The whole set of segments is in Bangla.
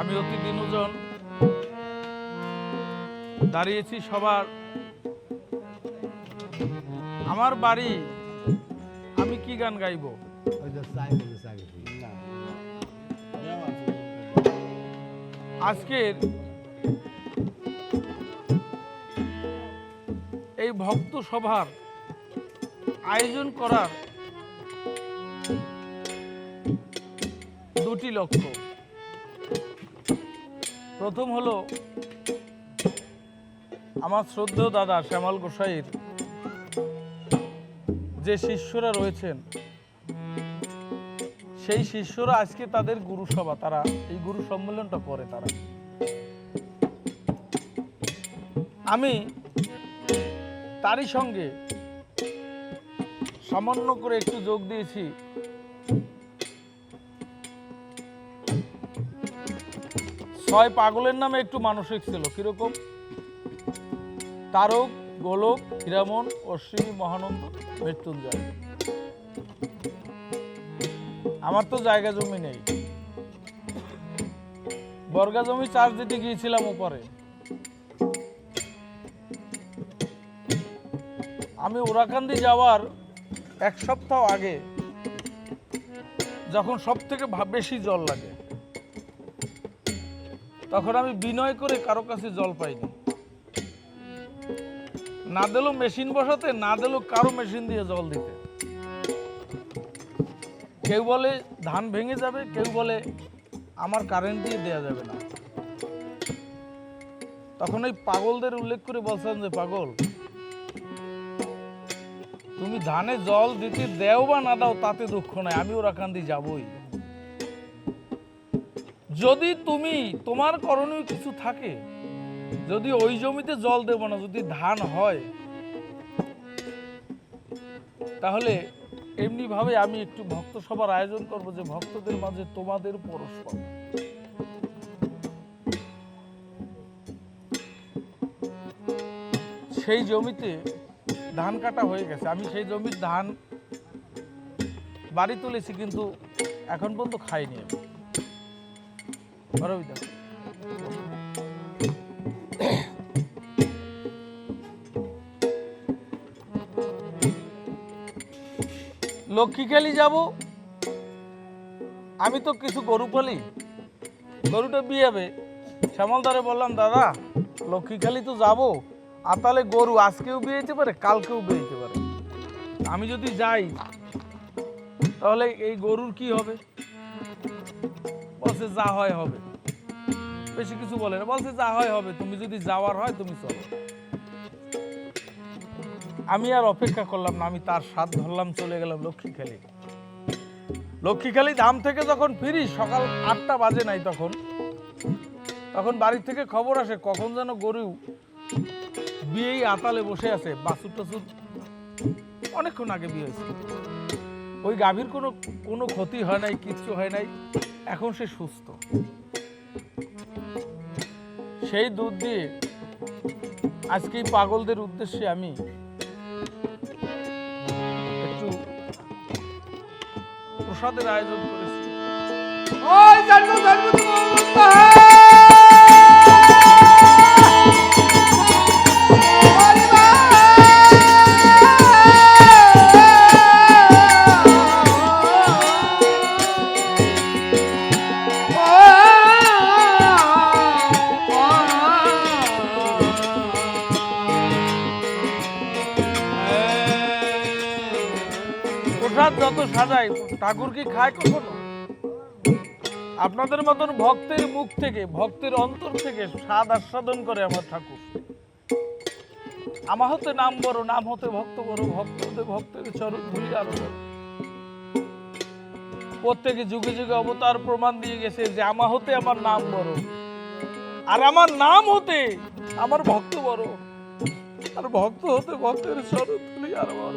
আমি অতি দিনুজন। দাঁড়িয়েছি সবার। আমার বাড়ি, আমি কি গান গাইবো। আজকের এই ভক্ত সভার আয়োজন করার দুটি লক্ষ্য। প্রথম হলো আমার শ্রদ্ধেয় দাদা শ্যামল গোসাইয়ের যে শিষ্যরা রয়েছেন, সেই শিষ্যরা আজকে তাদের গুরুসভা, তারা এই গুরু সম্মেলনটা করে তারা। আমি তারই সঙ্গে সামান্য করে একটু যোগ দিয়েছি। ছয় পাগলের নামে একটু মানসিক ছিল। কীরকম? তারক, গোলক, হীরামন, অশ্বিনী, মহানন্দ, মৃত্যুঞ্জয়। আমার তো জায়গা জমি নেই। বর্গা জমি চার্জ দিতে গিয়েছিলাম উপরে। আমি ওরাকান্দি যাওয়ার এক সপ্তাহ আগে যখন সব থেকে বেশি জল লাগে তখন আমি বিনয় করে কারও কাছে জল পাইনি। না দিলো মেশিন বসাতে, না দিলো কারও মেশিন দিয়ে জল দিতে। কেউ বলে ধান ভেঙে যাবে, কেউ বলে আমার কারেন্ট দিয়ে দেওয়া যাবে না। তখন ওই পাগলদের উল্লেখ করে বলছেন যে, পাগল, তুমি ধানে জল দিতে দেও বা না দাও, তাতে দুঃখ নাই, আমি ওরা কান্দি যাবই। যদি তুমি, তোমার করণীয় কিছু থাকে, যদি ওই জমিতে জল দেব না, যদি ধান হয়, তাহলে এমনি ভাবে আমি একটু ভক্ত সভার আয়োজন করব যে ভক্তদের মাঝে তোমাদের পরস্পর সেই জমিতে ধান কাটা হয়ে গেছে আমি সেই জমির ধান বাড়ি তুলেছি, কিন্তু এখন পর্যন্ত খাইনি আমি। লক্ষ্মীখালি যাব? আমি তো কিছু গরু পালি গরুটা বিয়ে বিয়াবে শ্যামলদারে বললাম, দাদা, লক্ষ্মী লক্ষ্মীখালি তো যাব। আর তাহলে গরু আজকেও বিয়েতে পারে, কালকেও বিয়েতে পারে। আমি যদি যাই, তাহলে এই গরুর কি হবে? বলছে যা হয় হবে। বেশি কিছু বলে না, বলছে যা হয় হবে, তুমি যদি যাওয়ার হয় তুমি চলো। আমি আর অপেক্ষা করলাম না, আমি তার স্বাদ ধরলাম, চলে গেলাম লক্ষ্মীখালি। লক্ষ্মীখালি ধাম থেকে যখন ফিরি, সকাল আটটা বাজে নাই তখন তখন বাড়ি থেকে খবর আসে, কখন যেন গরু বিয়েই আতালে বসে আছে বাসুর টাসুর অনেকক্ষণ আগে বিয়ে হয়েছে। ওই গাভীর কোনো কোনো ক্ষতি হয় নাই, কিচ্ছু হয় নাই। এখন সে সুস্থ। সেই দুধ দিয়ে আজকে এই পাগলদের উদ্দেশ্যে আমি একটু প্রসাদের আয়োজন করেছি। সাজাই ঠাকুর কি খায় কখনো? আপনাদের মতন ভক্তের মুখ থেকে, ভক্তের অন্তর থেকে স্বাদ আস্বাদন করে আমার ঠাকুর। আমা হতে নাম বড়, নাম হতে ভক্ত বড়, ভক্ত হতে ভক্তের চরণ ধুলি আরও প্রত্যেকে যুগে যুগে অবতার প্রমাণ দিয়ে গেছে যে আমা হতে আমার নাম বড়। আর আমার নাম হতে আমার ভক্ত বড়। আর ভক্ত হতে ভক্তের স্বরূপ তুলি আর বড়।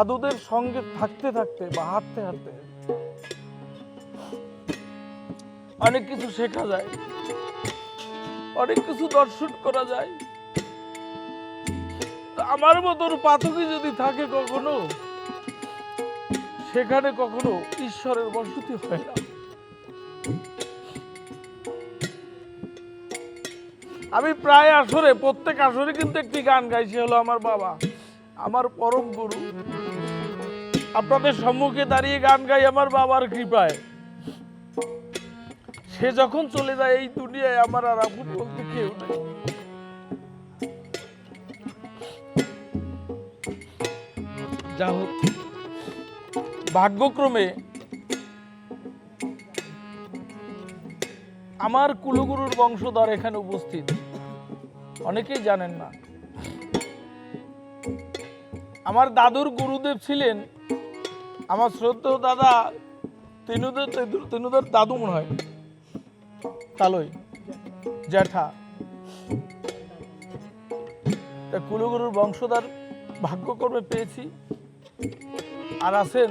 সাধুদের সঙ্গে থাকতে থাকতে বা হাঁটতে হাঁটতে অনেক কিছু শেখা যায়। অনেক কিছু দর্শন করা যায়। আমার মতন পাথকি যদি থাকে কখনো, সেখানে কখনো ঈশ্বরের বসতি হয় না। আমি প্রায় আসরে, প্রত্যেক আসরে কিন্তু একটি গান গাইছি, হলো আমার বাবা, আমার পরম গুরু। আপনাদের সম্মুখে দাঁড়িয়ে গান গাই আমার বাবার কৃপায়। সে যখন চলে যায় এই দুনিয়ায় আমার আর আপন বলতে কেউ নেই। যা হোক, ভাগ্যক্রমে আমার কুলগুরুর বংশধর এখানে উপস্থিত। অনেকেই জানেন না। আমার দাদুর গুরুদেব ছিলেন আমার শ্রদ্ধেয় দাদা, তিনুদের তিনুদের দাদু মনে হয়। তালই জ্যাঠা। তা কুলগুরুর বংশধার ভাগ্যকর্মে পেয়েছি। আর আছেন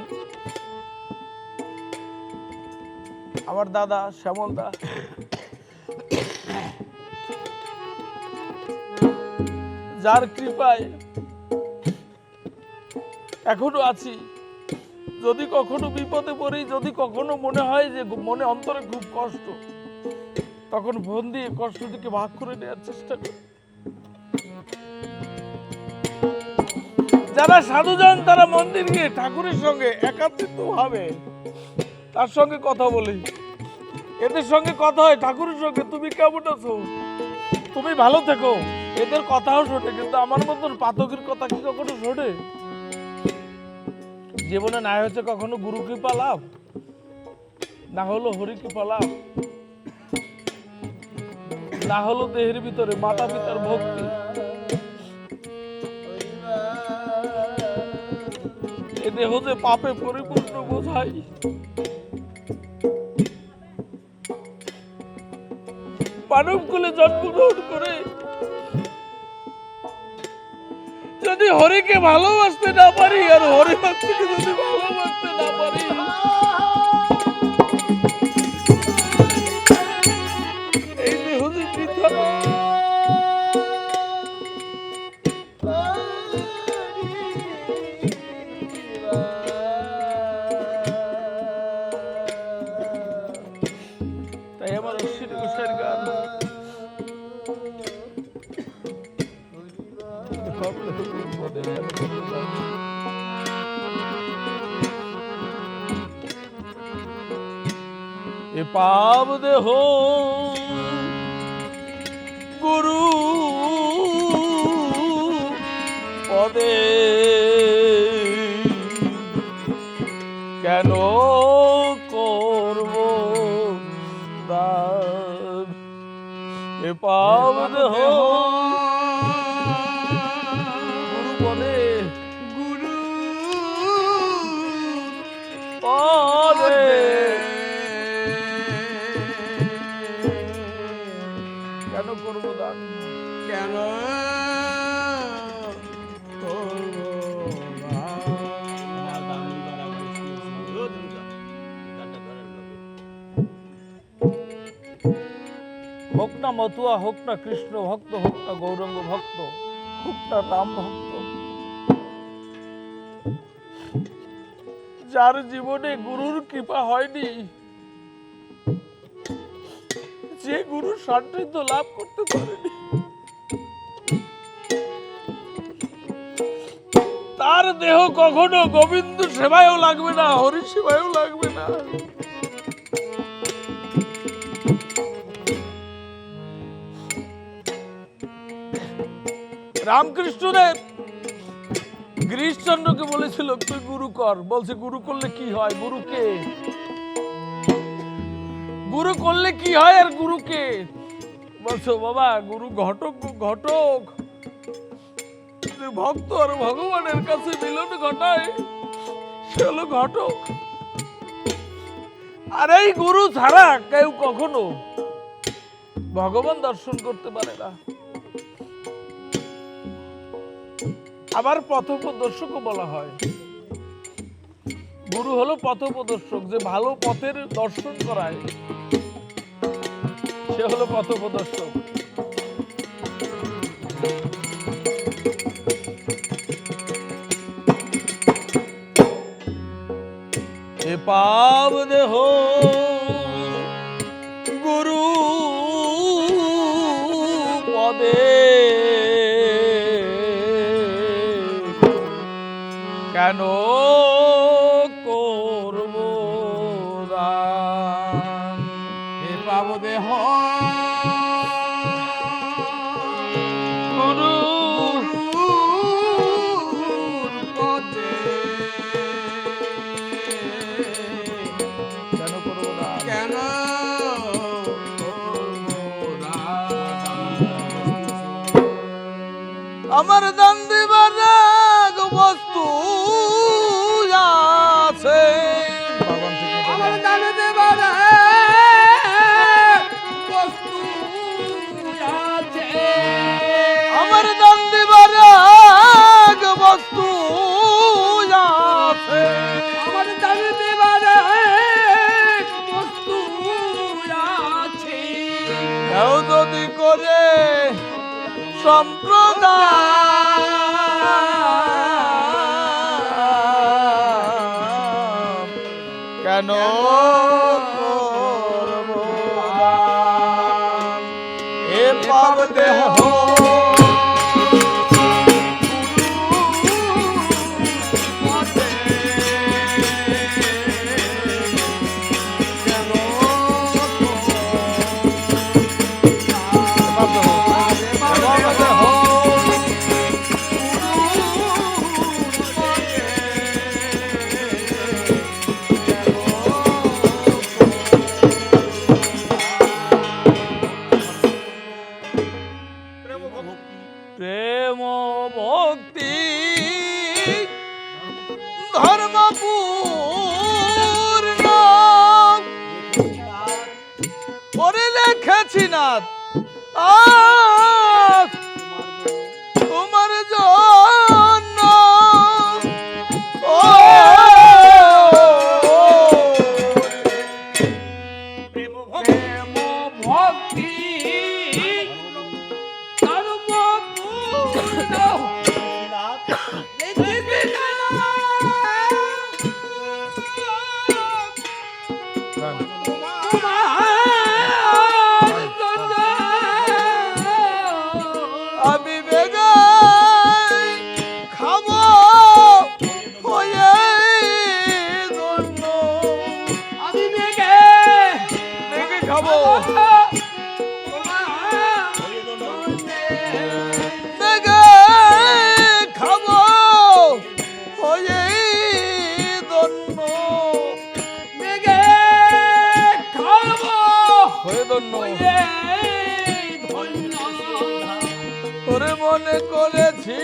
আমার দাদা শ্যামল দা যার কৃপায় এখনও আছি। যদি কখনো বিপদে পড়ি, যদি কখনো মনে হয় যে মনে অন্তরে খুব কষ্ট, তখন ফোন দিয়ে কষ্টটিকে ভাগ করে নেওয়ার চেষ্টা করি। যারা সাধুজন তারা মন্দির গিয়ে ঠাকুরের সঙ্গে একাত্রিত ভাবে তার সঙ্গে কথা বলি। এদের সঙ্গে কথা হয়, ঠাকুরের সঙ্গে, তুমি কেমন আছো? তুমি ভালো থেকো। এদের কথাও শোনে, কিন্তু আমার মতন পাতকের কথা কি কখনো শোনে? জীবনে না হয়েছে কখনো গুরু কৃপা লাভ? না হলো হরি কৃপা লাভ? না হলো দেহের ভিতরে মাতা পিতার ভক্তি? এ দেহ যে পাপে পরিপূর্ণ বোঝাই। মানব কুলে জন্মগ্রহণ করে যদি হরিকে ভালোবাসতে না পারি আর হরি ভক্তকে যদি ভালোবাসতে পদে মতুয়া হোক না কৃষ্ণ ভক্ত হোক না গৌরঙ্গ ভক্ত হোক না রাম ভক্ত। যার জীবনে গুরুর কৃপা হয়নি, যে গুরুর সান্নিধ্য লাভ করতে পারেনি, তার দেহ কখনো গোবিন্দ সেবায়ও লাগবে না হরি সেবায়ও লাগবে না। রামকৃষ্ণদেব, গিরিশচন্দ্রকে বলেছিল, তুই গুরু কর। বলছে, গুরু করলে কি হয়? গুরুকে গুরু করলে কি হয় আর গুরুকে বলছো, বাবা, গুরু ঘটক ঘটক। ভক্ত আর ভগবানের কাছে মিলন ঘটায়। সে হলো ঘটক। আর এই গুরু ছাড়া কেউ কখনো ভগবান দর্শন করতে পারে না। আবার পথপ্রদর্শকও বলা হয়। গুরু হলো পথপ্রদর্শক, যে ভালো পথের দর্শন করায়। সে হলো পথপ্রদর্শক। এ পাব দেহ কেন এ পাব দেহ বেগে খাব হয়ে ধন্য। ধন্য। তোরে মনে করেছি।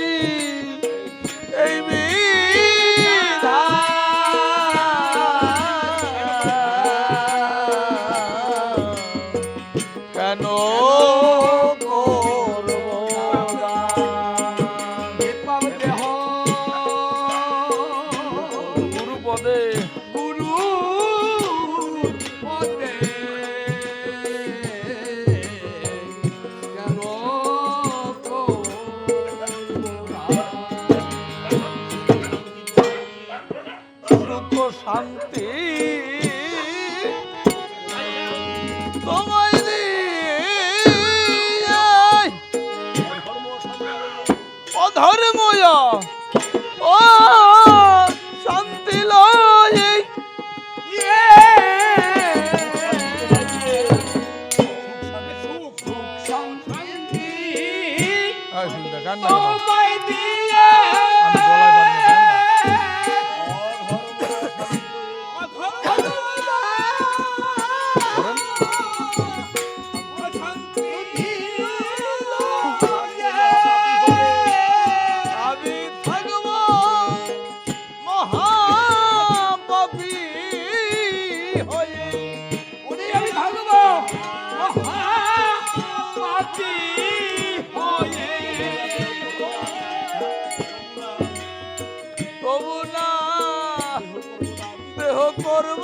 করব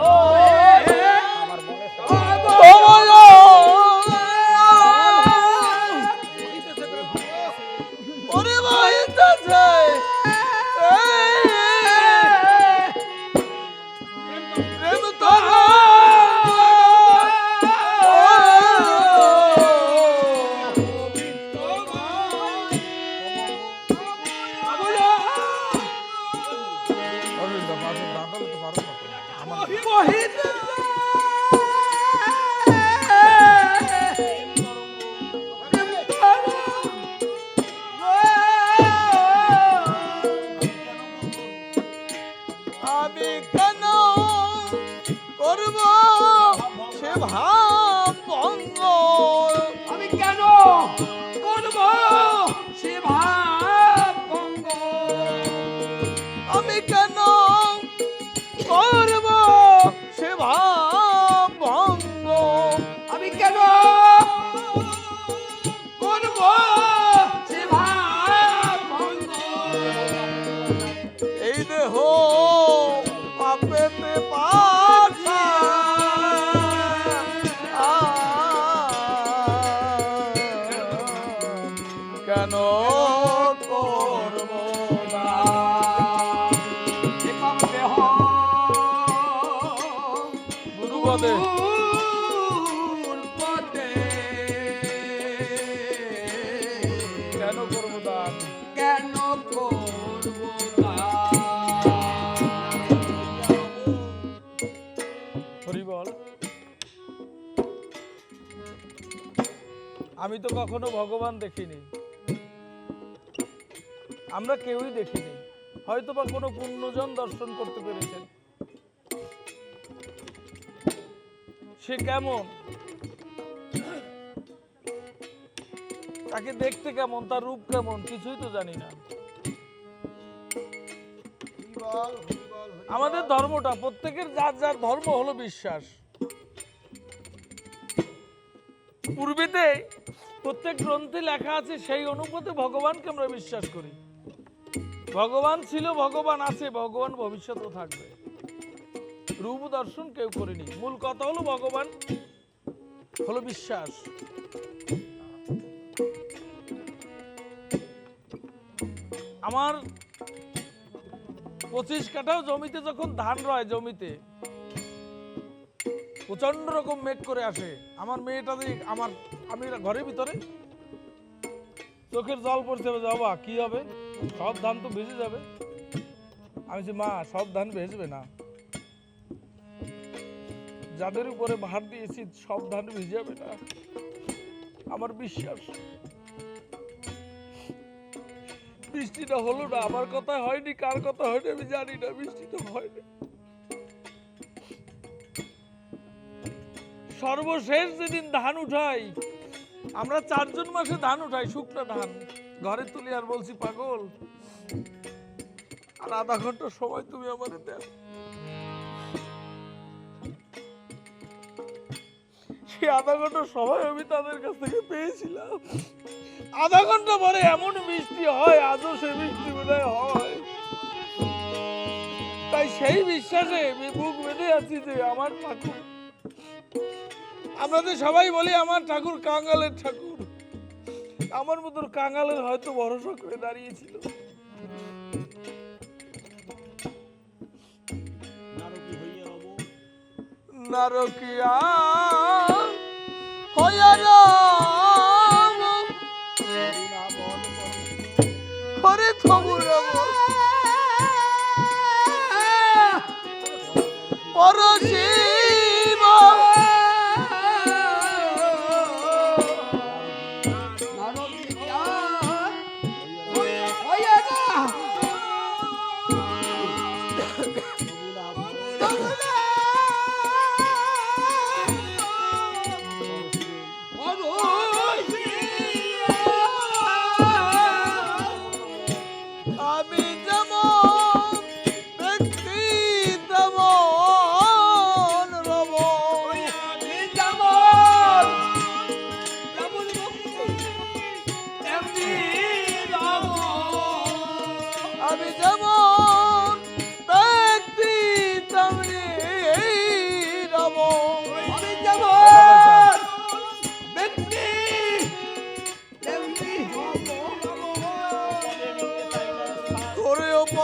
Oh! করব? সে আমি তো কখনো ভগবান দেখিনি। আমরা কেউই দেখিনি। হয়তো বা কোনো পুণ্যজন দর্শন করতে পেরেছেন। সে কেমন? তাকে দেখতে কেমন? তার রূপ কেমন? কিছুই তো জানি না। আমাদের ধর্মটা, প্রত্যেকের যার যার ধর্ম হলো বিশ্বাস। পূর্বেতে প্রত্যেক গ্রন্থে লেখা আছে, সেই অনুপাতে ভগবানকে আমরা বিশ্বাস করি। ভগবান ছিল, ভগবান আছে, ভগবান ভবিষ্যতেও থাকবে। রূপ দর্শন কেউ করেনি। মূল কথা হলো ভগবান হলো বিশ্বাস। আমার পঁচিশ কাঠাও জমিতে যখন ধান রয় জমিতে প্রচণ্ড রকম মেঘ করে আসে। আমার মেয়েটা যে আমার আমি ঘরের ভিতরে। চোখের জল পড়ছে বাবা কি হবে? সব ধান তো ভেসে যাবে। আমি বলছি, মা সব ধান ভেসবে না। যাদের উপরে ভার দিয়েছি সব ধান ভিজে যাবে না। আমার বিশ্বাস। বৃষ্টিটা হলো না আমার কথা হয়নি কার কথা হয়নি আমি জানি না বৃষ্টিটা হয়নি। সর্বশেষ যেদিন ধান উঠাই, আমরা চারজন মাসে ধান উঠাই, শুকনো ধান। ঘরে তুলি আর বলছি, পাগল, আর আধা ঘণ্টা সময় তুমি আমার দেন সে আধা ঘণ্টা সময় আমি তাদের কাছ থেকে পেয়েছিলাম। আধা ঘণ্টা পরে এমন বৃষ্টি হয়, আজও সে বৃষ্টি বোধহয় হয়। তাই সেই বিশ্বাসে আমি বুক বেঁধে আছি যে আমার ঠাকুর আমরা তো সবাই বলি আমার ঠাকুর কাঙ্গালের ঠাকুর। আমার মতন কাঙ্গালের হয়তো ভরসা করে দাঁড়িয়েছিল। নারকিয়া হইয়া রাম হরে খবর পরশিব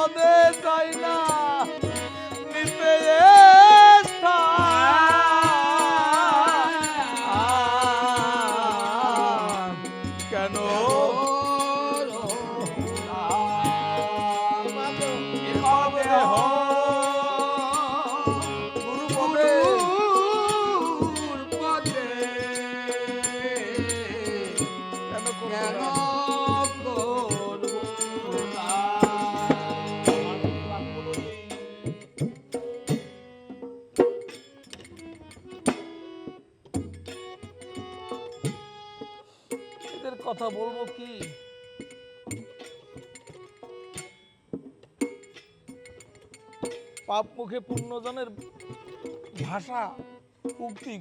পদে যাই না? পাপ মুখে পুণ্যজনের ভাষা উক্তি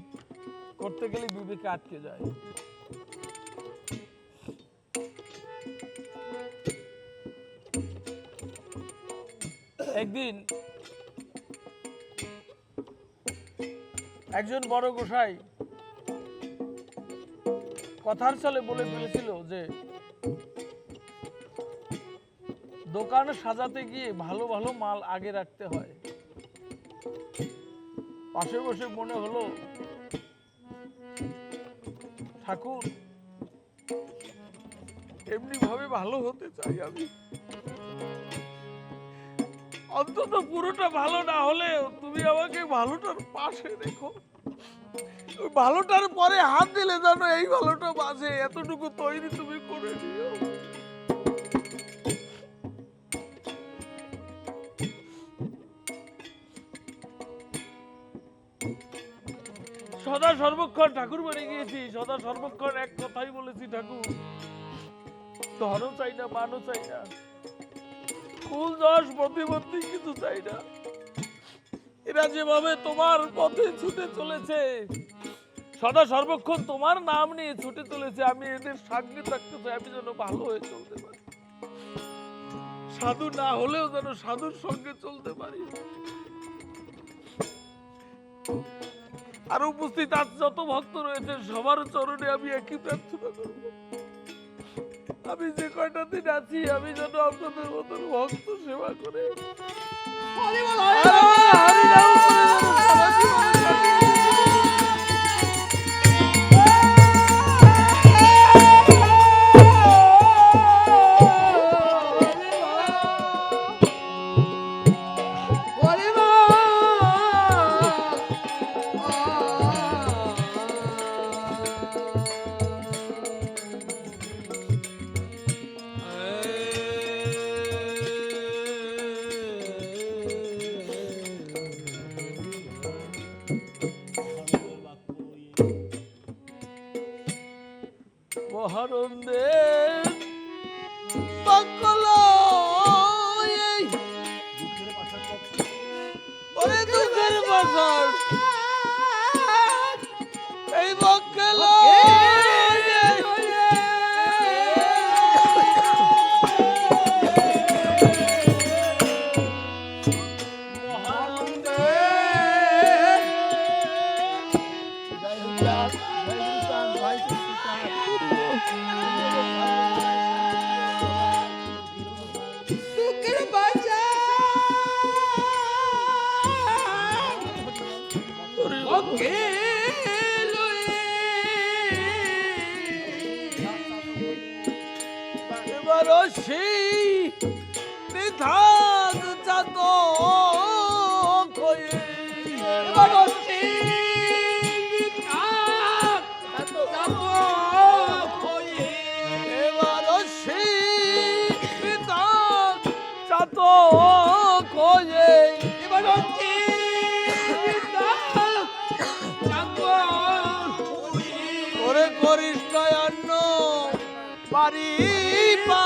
করতে গেলে বিবেকে আটকে যায়। একদিন একজন বড় গোসাই কথার চলে বলে ফেলেছিল যে, দোকান সাজাতে গিয়ে ভালো ভালো মাল আগে রাখতে হয়। পাশে বসে মনে হলো, ঠাকুর এমনি ভাবে ভালো হতে চাই আমি। অন্তত পুরোটা ভালো না হলেও তুমি আমাকে ভালোটার পাশে দেখো ভালোটার পরে হাত দিলে জানো এই ভালোটা বাজে এতটুকু তৈরি তুমি করে দিও সর্বক্ষণ ঠাকুর বাড়ি গিয়েছি, সদা সর্বক্ষণ এক কথাই বলেছি ঠাকুর। ধনও চাই না, মানও চাই না। ফুল দশ প্রতিবন্ধী কিছু চাই না। এরা যেভাবে তোমার পথে ছুটে চলেছে, সদা সর্বক্ষণ তোমার নাম নিয়ে ছুটে চলেছে, আমি এদের সঙ্গে থাকতে চাই, আমি যেন ভালো হয়ে চলতে পারি। সাধু না হলেও যেন সাধুর সঙ্গে চলতে পারি। আর উপস্থিত আজ যত ভক্ত রয়েছে সবার চরণে আমি একই প্রার্থনা করব। আমি যে কয়টা দিন আছি আমি যেন আপনাদের মতন ভক্ত সেবা করে। হরি বল, হরি পারি পা